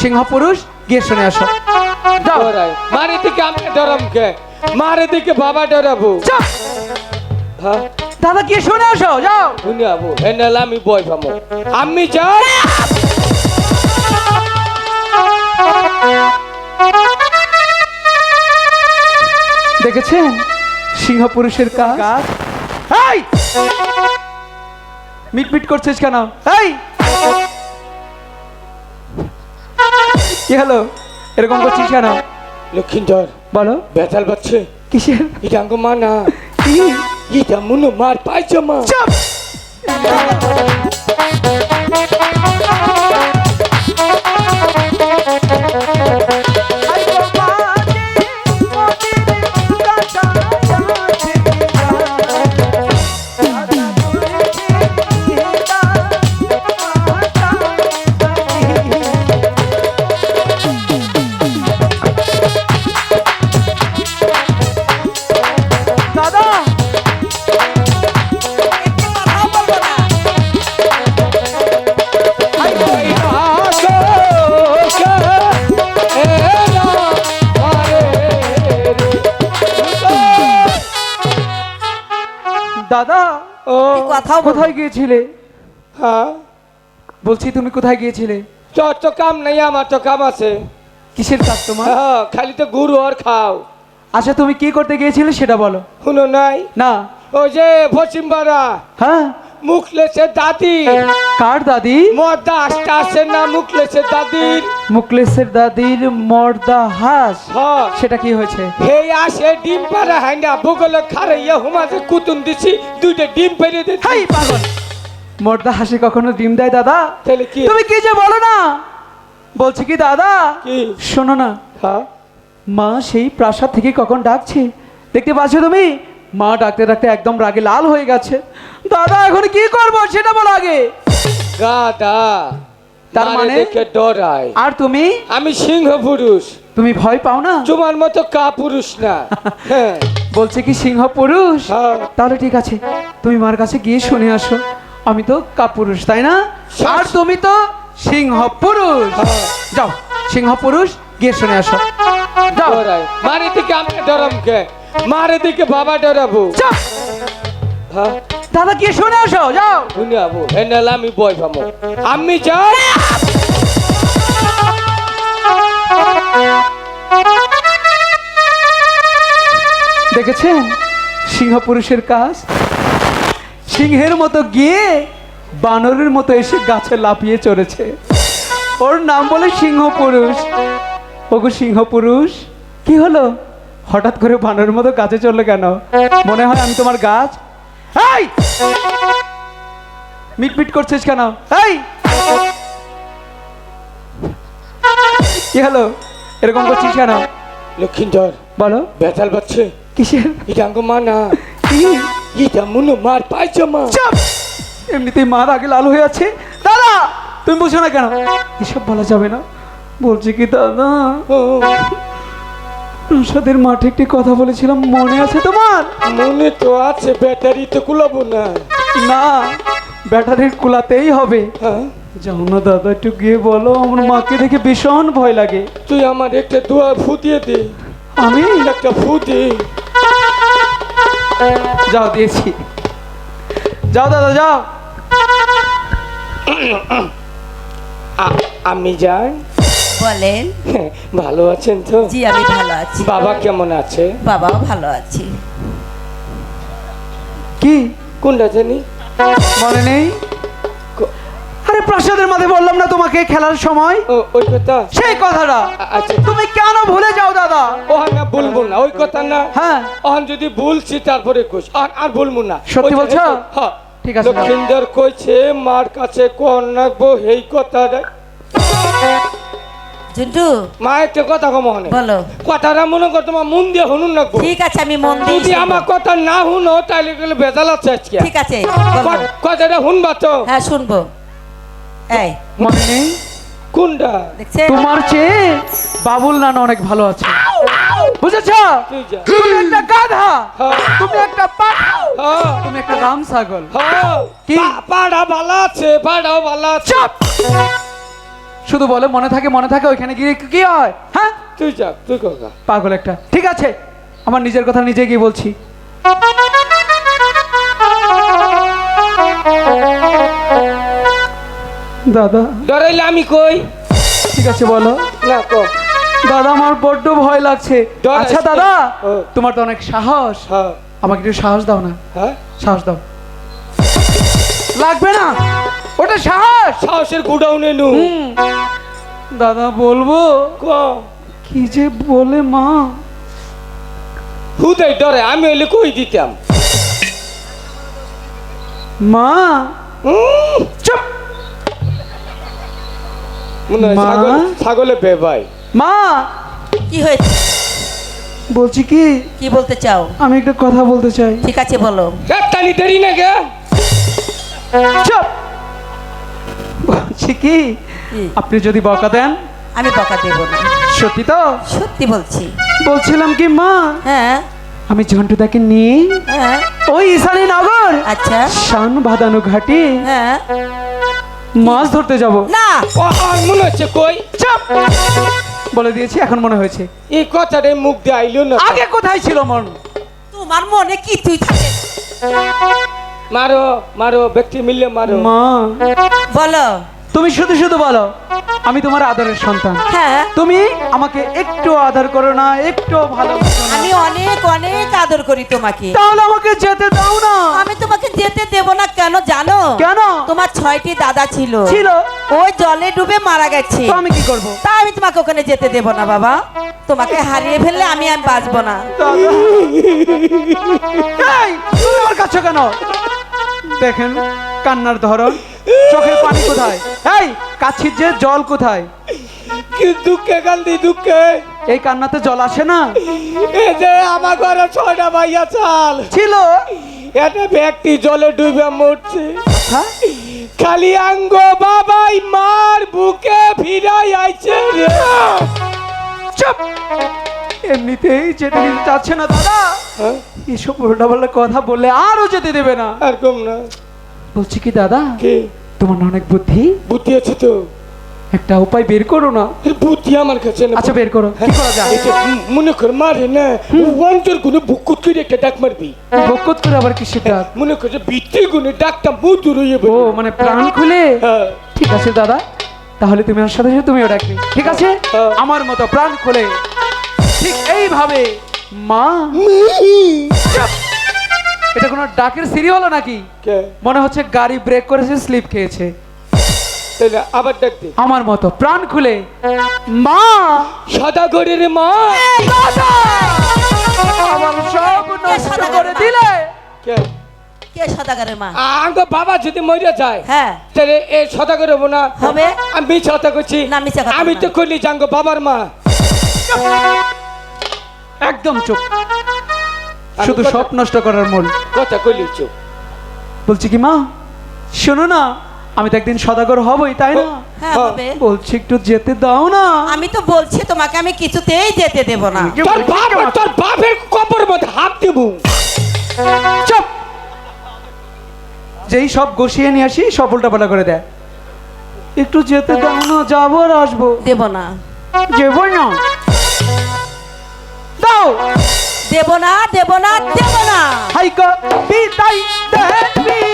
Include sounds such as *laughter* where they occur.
সিংহ পুরুষ গিয়ে শুনে আসো। যাও। মারে দিকে আমি ডরাম কে মারে দিকে বাবা ডরাবো। হ্যাঁ? দাদা গিয়ে শুনে আসো যাও। শুনে আবো হেনাল আমি বই পামো আমি যাই দেখেছেন সিংহ পুরুষের কাজ? এই মিটমিট করছিস কেন? এই কি হলো? এরকম করছিস কেন? লক্ষ্মীধর বলো। বেতাল বাচ্চে। কিসের? ইটাঙ্গ মা না ইটা মুনো মার ও কথাও কোথায় গিয়েছিলে? হ্যাঁ? বলছি তুমি কোথায় গিয়েছিলে? তোর তো কাম নাই আমার তো কাম আছে। কিসের কাজ তোমার? হ্যাঁ খালি তো গুরু আর খাও। আচ্ছা তুমি কি করতে গিয়েছিলে সেটা বলো। শুনো নাই? না। ও যে পশ্চিম পাড়া হ্যাঁ? মুখ লেছে দাদি। কার দাদি? আসতে আসে না মুখ লেছে দাদির মুকলেশের দাদির মর্দা হাঁস। সেটা কি হয়েছে? হে আসে ডিম পাড়া হাইনা ভূগোলে খারে ইয়া হুমাজে কুতুন দিছি দুইটা ডিম পেরে দিছি। হাই পাগল! মর্দা হাসি কখনো ডিম দেয় দাদা? তাহলে কি? তুমি কি যে বলো না? বলছি কি দাদা? কি? শোনো না। মা সেই প্রাসাদ থেকে কখন ডাকছে? দেখতে পাচ্ছ তুমি? মা ডাকতে ডাকতে একদম রাগে লাল হয়ে গেছে। দাদা এখন কি করব সেটা বলো আগে। গাদা তার মানে? দেখে ডরাই আর তুমি? আমি সিংহ পুরুষ তুমি ভয় পাও না? তোমার মতো কা পুরুষ না। *laughs* হ্যাঁ। বলছে কি সিংহ পুরুষ হ্যাঁ। তাহলে ঠিক আছে তুমি মার কাছে গিয়ে শুনে আসো। আমি তো কাপুরুষ তাই না? আর তুমি তো সিংহ পুরুষ হ্যাঁ। যাও সিংহ পুরুষ গিয়ে শুনে আসো। যাও। মারে দিকে আমি ডরাম কে? মারে দিকে বাবা ডরাবো। হ্যাঁ। দাদা গিয়ে শুনে আসো? যাও। শুনে আবো হেনাল আমি বই পামো আমি যাই। দেখেছেন? সিংহ পুরুষের কাজ? সিংহের মতো গিয়ে বানরের মতো এসে গাছে লাফিয়ে চড়েছে। ওর নাম বলে সিংহ পুরুষ ওগো সিংহ পুরুষ কি হলো? হঠাৎ করে বানরের মতো গাছে চললে কেন? মনে হয় আমি তোমার গাছ এই মিটমিট করছিস কেন? এই কি হলো? এরকম করছিস কেন? লক্ষিন্দর বলো। বেতাল বাচ্চে। কিসের? ইটাঙ্গ মা না কি? ইটা মুনো মার পাইজামা চাপ! এমনিতেই মার আগে লাল হয়ে আছে। দাদা তুমি বুঝো না কেন? এসব বলা যাবে না। বলছি কি দাদা? প্রসাদের মাঠে একটি কথা বলেছিলাম মনে আছে তোমার? মনে তো আছে ব্যাটারি তো কুলাবো না। না ব্যাটারির কুলাতেই হবে। হ্যাঁ। যাও না দাদা একটু গিয়ে বলো আমার মাকে দেখে ভীষণ ভয় লাগে। তুই আমার একটা দোয়া ফুটিয়ে দে। আমি? একটা ফু দে যাও দিয়েছি। যাও দাদা যাও। আমি যাই। বলেন। *laughs* ভালো আছেন তো? জি আমি ভালো আছি। বাবা কেমন আছে? বাবাও ভালো আছে। কি? কোনটা জানি? মনে নেই? আরে প্রাসাদের মাঝে বললাম না তোমাকে খেলার সময়? ওই কথা? সেই কথাটা। আচ্ছা। তুমি কেন ভুলে যাও দাদা? ওহান না বলব না ওই কথা না। হ্যাঁ। ওহান যদি ভুলছি তারপরে কোষ আর আর বলব না। সত্যি বলছো? হ্যাঁ। ঠিক আছে, লক্ষিন্দর কইছে মার কাছে কোন রাখব এই কথাটা। জুন্টু মা একটা কথা কম হনে। বলো। কথাটা মনে কর তোমার মন দিয়ে শুনুন রাখব ঠিক আছে আমি মন দিয়ে যদি। আমার কথা না শুনো তাহলে গেলে বেজাল আছে আজকে। ঠিক আছে কথাটা শুনবা তো। হ্যাঁ শুনব। এই। মনে? কোনটা? তোমার চেয়ে বাবুল নানা অনেক ভালো আছে। বুঝেছ? তুমি একটা গাধা। হ্যাঁ। তুমি একটা পাঠা হ্যাঁ। তুমি একটা রাম ছাগল হ্যাঁ পাড়া ভালো আছে পাড়াও ভালো আছে। চাপ! শুধু বলে মনে থাকে মনে থাকে ওইখানে গিয়ে কি হয়? হ্যাঁ? তুই যা তুই কাকা পাগল একটা। ঠিক আছে আমার নিজের কথা নিজে গিয়ে বলছি। দাদা। ডরাইলে আমি কই? ঠিক আছে বলো। না কো। দাদা আমার বড্ড ভয় লাগছে। আচ্ছা দাদা। তোমার তো অনেক সাহস। হ্যাঁ। আমাকে একটু সাহস দাও না। হ্যাঁ? সাহস দাও। লাগবে না। ওটা সাহস। সাহসের গুডাউনে নু। দাদা বলব? ক? কি যে বলে মা? হুদাই ডরে আমি হইলে কই দিতাম? মা? চুপ? ছাগল বেবাই মা? কি হয়েছে? বলছি কি? কি বলতে চাও? আমি একটা কথা বলতে চাই। ঠিক আছে বলো। টানি দেরি না গে চুপ। বলছি কি? আপনি যদি বকা দেন? আমি বকা দেব না। সত্যি তো? সত্যি বলছি। বলছিলাম কি মা? হ্যাঁ। আমি ঝন্টুদাকে নিয়ে হ্যাঁ। ওই ঈশানী নগর আচ্ছা। শান বাঁধানো ঘাটে হ্যাঁ। মাছ ধরতে যাব। না। মনে হচ্ছে কই? চাপ। বলে দিয়েছি এখন মনে হয়েছে। এই কথাটাই মুখ দিয়ে আইলো না। আগে কোথায় ছিল মন? তোমার মনে কি তুই থাকে? মারো মারো ব্যক্তি মিললে মারো। মা। বলো। তুমি শুধু শুধু বলো আমি তোমার আদরের সন্তান। হ্যাঁ। তুমি আমাকে একটু আদর করো না একটু ভালো আমি অনেক অনেক আদর করি তোমাকে। তাহলে আমাকে যেতে দাও না। আমি তোমাকে যেতে দেব না কেন জানো? কেন? তোমার ছয়টি দাদা ছিল। ছিল? ওই জলে ডুবে মারা গেছে। তো আমি কি করব? তা আমি তোমাকে ওখানে যেতে দেব না বাবা। তোমাকে হারিয়ে ফেললে আমি আমি বাঁচবো না। এই, তুমি আমার কাছে কেন? দেখেন কান্নার ধরন। চোখের পানি কোথায়? এই কাছির যে জল কোথায়? কি দুঃখে কান্দি দুঃখে। এই কান্নাতে জল আসে না? এই যে আমার ঘরে ছয়টা ভাইয়া চাল। ছিল। এটা ব্যক্তি জলে ডুবে মরছে। হ্যাঁ? খালি আঙ্গ বাবাই মার বুকে ফিরাই আইছে রে। চুপ! এমনিতেই যেতে দিতে চাচ্ছে না দাদা। হ্যাঁ? এসব উল্টাপাল্টা কথা বললে আরও যেতে দেবে না। আর কম না। বলছি কি দাদা? কে? তোমার না অনেক বুদ্ধি? বুদ্ধি আছে তো। একটা উপায় বের করো না। বুদ্ধি আমার কাছে না আচ্ছা বের করো। কি করা যায়? মনে কর মারে না। অন্তরগুলো বুকুত করে একটা ডাক মারবি। বকত করে আবার কিসের ডাক? মনে কর যে ভিতরে গুলো ডাকটা মুদুর হয়ে ও মানে প্রাণ খুলে? হ্যাঁ। ঠিক আছে দাদা। তাহলে তুমি আমার সাথে সাথে তুমিও ডাকবে। ঠিক আছে? হ্যাঁ। আমার মতো প্রাণ খুলে। ঠিক এইভাবে মা? এটা কোনো ডাকের সিরি হলো নাকি? কে? মনে হচ্ছে গাড়ি ব্রেক করেছে স্লিপ খেয়েছে। আবার ডাক দে। আমার মতো প্রাণ খুলে। মা! সাদা ঘরের মা আমার সব নষ্ট সাদা করে দিলে? কে? কে সদাগারের মা? আঙ্গ বাবা যদি মরে যায় হ্যাঁ। তাহলে হব না হবে। আমি কথা করছি না, কথা আমি। তো করলি জাঙ্গ বাবার মা। একদম চুপ। শুধু সব নষ্ট করার মূল। কথা কইলি চুপ। বলছি কি মা? শোনো না আমি তো একদিন সদাগর হবই তাই না? হ্যাঁ হ্যাঁ। হবে। বলছি একটু যেতে দাও না। আমি তো বলছি তোমাকে আমি কিছুতেই যেতে দেব না। তোর বাপ তোর বাপের কবর মধ্যে হাত দেবো। চুপ। যেই সব গসিয়ে নিয়ে আসি সব উল্টাপাল্টা করে দেয় একটু যেতে দাও না যাব আর আসব। দেব না। যাব না। দেব না দেব না দেব না। হাইকা বিদায় দেবি